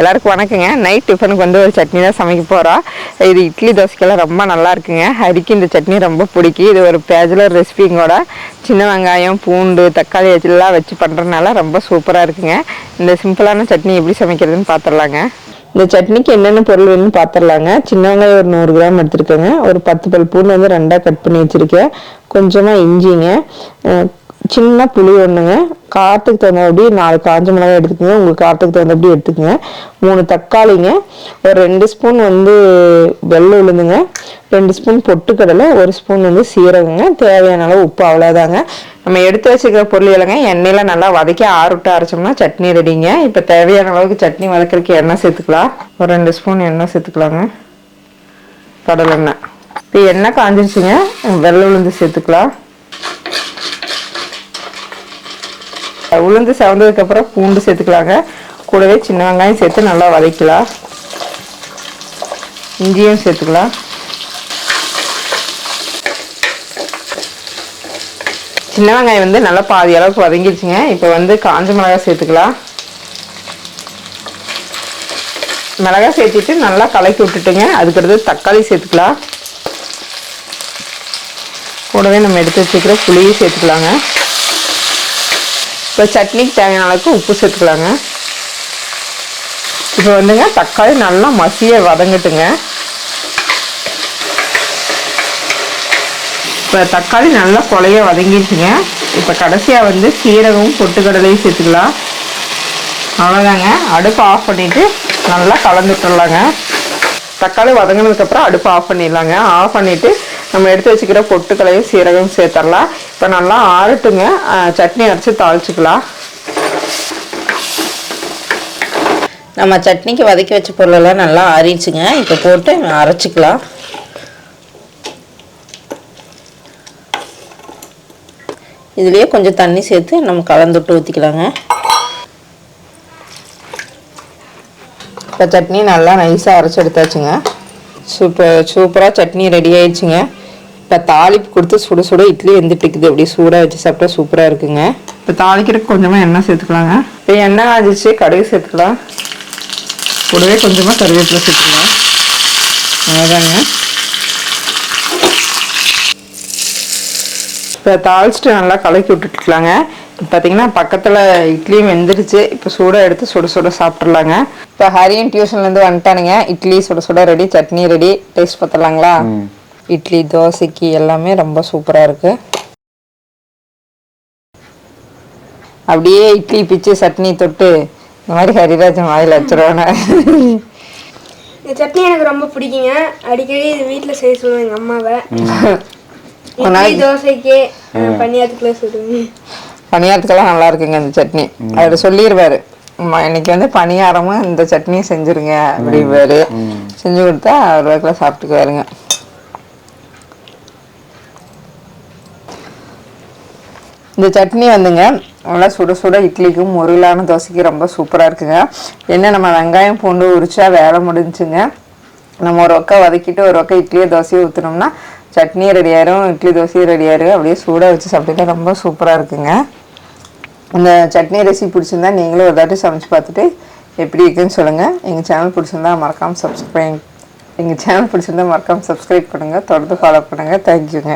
எல்லாருக்கும் வணக்கங்க. நைட் டிஃபனுக்கு வந்து ஒரு சட்னி தான் சமைக்க போகிறோம் இது இட்லி தோசைக்கெல்லாம் ரொம்ப நல்லா இருக்குங்க. ஹரிக்கு இந்த சட்னி ரொம்ப பிடிக்கும். இது ஒரு பேஜுலர் ரெசிபிங்கோட சின்ன வெங்காயம் பூண்டு தக்காளி எல்லாம் வச்சு பண்ணுறதுனால ரொம்ப சூப்பராக இருக்குங்க. இந்த சிம்பிளான சட்னி எப்படி சமைக்கிறதுன்னு பார்த்துடலாங்க இந்த சட்னிக்கு என்னென்ன பொருள் வேணும்னு பார்த்துடலாங்க சின்ன வெங்காயம் ஒரு நூறு கிராம் எடுத்துருக்கேங்க. ஒரு பத்து பல் பூண்டு வந்து ரெண்டாக கட் பண்ணி வச்சுருக்கேன். கொஞ்சமாக இஞ்சிங்க. சின்ன புளி ஒன்றுங்க காரத்துக்கு தகுந்தபடி நாலு காஞ்ச மிளகாய் எடுத்துக்கோங்க. உங்களுக்கு காரத்துக்கு தகுந்தபடி எடுத்துக்கோங்க. மூணு தக்காளிங்க. ஒரு ரெண்டு ஸ்பூன் வந்து வெள்ளை உளுந்துங்க. ரெண்டு ஸ்பூன் பொட்டுக்கடலை. ஒரு ஸ்பூன் வந்து சீரகங்க. தேவையான அளவு உப்பு அவ்வளோதாங்க நம்ம எடுத்து வச்சுக்கிற பொருள் இல்லைங்க. எண்ணெயில் நல்லா வதக்கி ஆறு விட்டு அரைச்சோம்னா சட்னி ரெடிங்க. இப்போ தேவையான அளவுக்கு சட்னி வதக்கிறதுக்கு எண்ணெய் சேர்த்துக்கலாம். ஒரு ரெண்டு ஸ்பூன் எண்ணெய் சேர்த்துக்கலாங்க. கடலெண்ணெய். இப்போ எண்ணெய் காஞ்சிருச்சுங்க. வெள்ளை உளுந்து சேர்த்துக்கலாம். உளுந்து செவந்ததுக்கப்புறம் பூண்டு சேர்த்துக்கலாங்க. கூடவே சின்ன வெங்காயம் சேர்த்து நல்லா வதக்கலாம். இஞ்சியும் சேர்த்துக்கலாம். சின்ன வெங்காயம் வந்து நல்லா பாதி அளவுக்கு வதங்கிடுச்சுங்க. இப்போ வந்து காஞ்ச மிளகாய் சேர்த்துக்கலாம். மிளகாய் சேர்த்துட்டு நல்லா கலக்கி விட்டுட்டுங்க. அதுக்கடுத்து தக்காளி சேர்த்துக்கலாம். கூடவே நம்ம எடுத்து வச்சுக்கிற புளியும் சேர்த்துக்கலாங்க. இப்போ சட்னிக்கு தேவையான அளவுக்கு உப்பு சேர்த்துக்கலாங்க. இப்போ வந்துங்க தக்காளி நல்லா மசிய வதங்கட்டுங்க. இப்போ தக்காளி நல்லா கொலைய வதங்கிடுச்சுங்க. இப்போ கடைசியாக வந்து சீரகமும் பொட்டுக்கடலையும் சேர்த்துக்கலாம். அவ்வளோதாங்க. அடுப்பு ஆஃப் பண்ணிவிட்டு நல்லா கலந்து விட்டுடலாங்க தக்காளி வதங்கினதுக்கப்புறம் அடுப்பு ஆஃப் பண்ணிடலாங்க. ஆஃப் பண்ணிவிட்டு நம்ம எடுத்து வச்சுக்கிற பொட்டுக்களையும் சீரகம் சேர்த்துடலாம் இப்போ நல்லா ஆறட்டுங்க. சட்னி அரைச்சி தாளிச்சுக்கலாம். நம்ம சட்னிக்கு வதக்கி வச்ச பொருளெல்லாம் நல்லா ஆறிடுச்சுங்க. இப்போ போட்டு அரைச்சிக்கலாம். இதுலேயே கொஞ்சம் தண்ணி சேர்த்து நம்ம கலந்துட்டு ஊற்றிக்கலாங்க இப்போ சட்னி நல்லா நைஸாக அரைச்சி எடுத்தாச்சுங்க. சூப்பர் சூப்பராக சட்னி ரெடி ஆயிடுச்சுங்க. இப்போ தாளிப்பு கொடுத்து சுட சுட இட்லி வெந்துட்டு இருக்குது அப்படியே சூடாக வச்சு சாப்பிட்டா சூப்பராக இருக்குங்க. இப்போ தாளிக்கிறதுக்கு கொஞ்சமாக எண்ணெய் சேர்த்துக்கலாங்க. இப்போ எண்ணெய் காஞ்சிச்சு கடுகு சேர்த்துக்கலாம். கூடவே கொஞ்சமாக கருவேப்பிலை சேர்த்துக்கலாம். அவ்வளோதாங்க இப்போ தாளிச்சிட்டு நல்லா கலக்கி விட்டுட்டுலாங்க இப்போ பார்த்தீங்கன்னா பக்கத்தில் இட்லியும் வெந்துருச்சு இப்போ சூடாக எடுத்து சுட சுட சாப்பிட்றலாங்க இப்போ ஹரியன் டியூஷன்லேருந்து வந்துட்டானுங்க. இட்லி சுட சுட ரெடி சட்னி ரெடி டேஸ்ட் பார்த்துடலாங்களா? இட்லி தோசைக்கு எல்லாமே ரொம்ப சூப்பராக இருக்கு. அப்படியே இட்லி பிச்சு சட்னி தொட்டு இந்த மாதிரி ஹரிராஜன் வாயில் வச்சிருவானே. இந்த சட்னி எனக்கு ரொம்ப பிடிக்குங்க. அடிக்கடி இது வீட்டில் செய்ய சொல்லுவேன் எங்கள் அம்மாவை. இட்லி தோசைக்கு பணியாரத்துக்குலாம் சொல்லுவேன். பணியாரத்துக்கெல்லாம் நல்லா இருக்குங்க இந்த சட்னி. அவர் சொல்லிடுவாரு அம்மா, இன்னைக்கு வந்து பணியாரமும் இந்த சட்னியும் செஞ்சிருங்க அப்படிவாரு செஞ்சு கொடுத்தா அவர் வாக்கில் சாப்பிட்டுக்குவாருங்க. இந்த சட்னி வந்துங்க நல்லா சுட சுட இட்லிக்கும் முருகலான தோசைக்கு ரொம்ப சூப்பராக இருக்குங்க. என்ன நம்ம வெங்காயம் பூண்டு உரிச்சா வேலை முடிஞ்சுங்க. நம்ம ஒரு ஒக்கா வதக்கிட்டு ஒரு ஒக்கா இட்லியோ தோசையோ ஊற்றினோம்னா சட்னியும் ரெடி ஆயிரும் இட்லி தோசையும் ரெடி ஆயிரும். அப்படியே சூடாக வச்சு சாப்பிட்டா ரொம்ப சூப்பராக இருக்குங்க. இந்த சட்னி ரெசிபி பிடிச்சிருந்தா நீங்களும் ஒரு தாட்டி சமைச்சு பார்த்துட்டு எப்படி இருக்குன்னு சொல்லுங்கள் எங்கள் சேனல் பிடிச்சிருந்தா மறக்காமல் சப்ஸ்கிரைப் எங்கள் சேனல் பிடிச்சிருந்தா மறக்காமல் சப்ஸ்கிரைப் பண்ணுங்கள் தொடர்ந்து ஃபாலோ பண்ணுங்கள் தேங்க்யூங்க